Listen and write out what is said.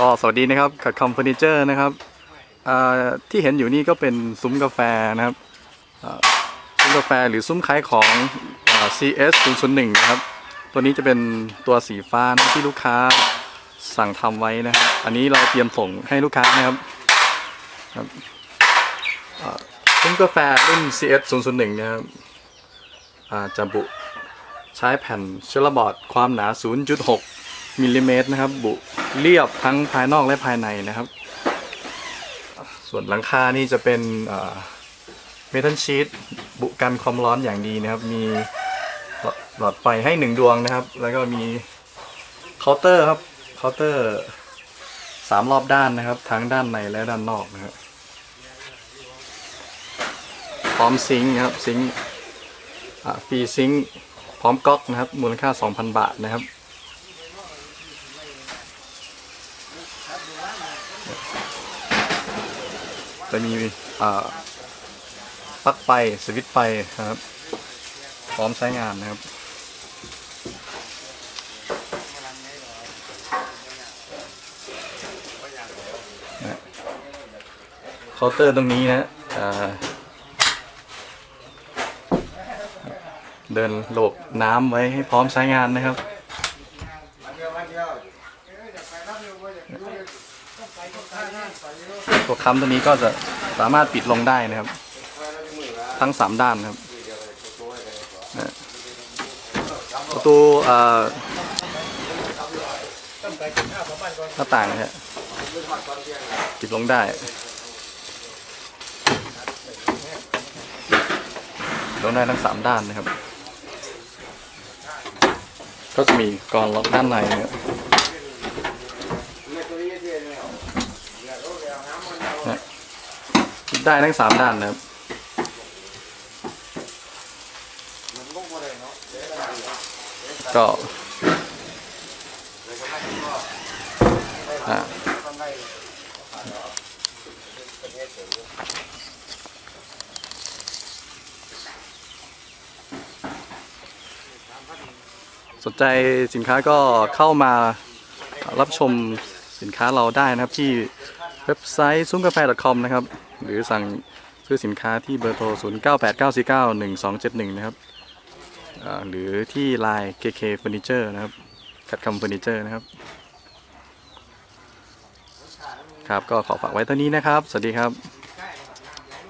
ก็สวัสดีนะครับขัดคอมเฟอร์นิเจอร์นะครับที่เห็นอยู่นี่ก็เป็นซุ้มกาแฟนะครับซุ้มกาแฟหรือซุ้มขายของอ CS 001นะครับ ตัวนี้จะเป็นตัวสีฟ้านะที่ลูกค้าสั่งทำไว้นะครับ อันนี้เราเตรียมส่งให้ลูกค้านะครับครับซุ้มกาแฟรุ่น CS 001นะครับจะบุใช้แผ่นเชลลบอร์ดความหนา 0.6 มิลลิเมตรนะครับ บุเรียบทั้งภายนอกและภายในนะครับ ส่วนหลังคานี่จะเป็นเมทัลชีตบุกันความร้อนอย่างดีนะครับ มีหลอดไฟให้หนึ่งดวงนะครับ แล้วก็มีเคาน์เตอร์ครับเคาน์เตอร์สามรอบด้านนะครับ ทั้งด้านในและด้านนอกนะครับพร้อมซิงค์นะครับซิงค์ฟรีซิงค์พร้อมก๊อกนะครับ มูลค่า 2,000 บาทนะครับ จะมีปลั๊กไฟสวิตช์ไฟครับ พร้อมใช้งานนะครับเคาน์เตอร์ตรงนี้นะเดินหลบน้ำไว้ให้พร้อมใช้งานนะครับ ตัวค้ำตัวนี้ก็จะสามารถปิดลงได้นะครับ ทั้งสามด้านนะครับประตูเอ่อหน้าต่างนะฮะปิดลงได้ลงได้ทั้งสามด้านนะครับ ก็จะมีกรอนล็อกด้านในนะครับนะปิด ได้ทั้งสามด้านนะครับก็สนใจสินค้าก็เข้ามารับชมสินค้าเราได้นะครับที่ ว็บไซต์ซุ้มกาแฟ .com นะครับ หรือสั่งซื้อสินค้าที่เบอร์โทร 0989491271 นะครับหรือที่ Line KK Furniture นะครับกัดคำเฟอร์นิเจอร์นะครับ ครับก็ขอฝากไว้เท่านี้นะครับ สวัสดีครับ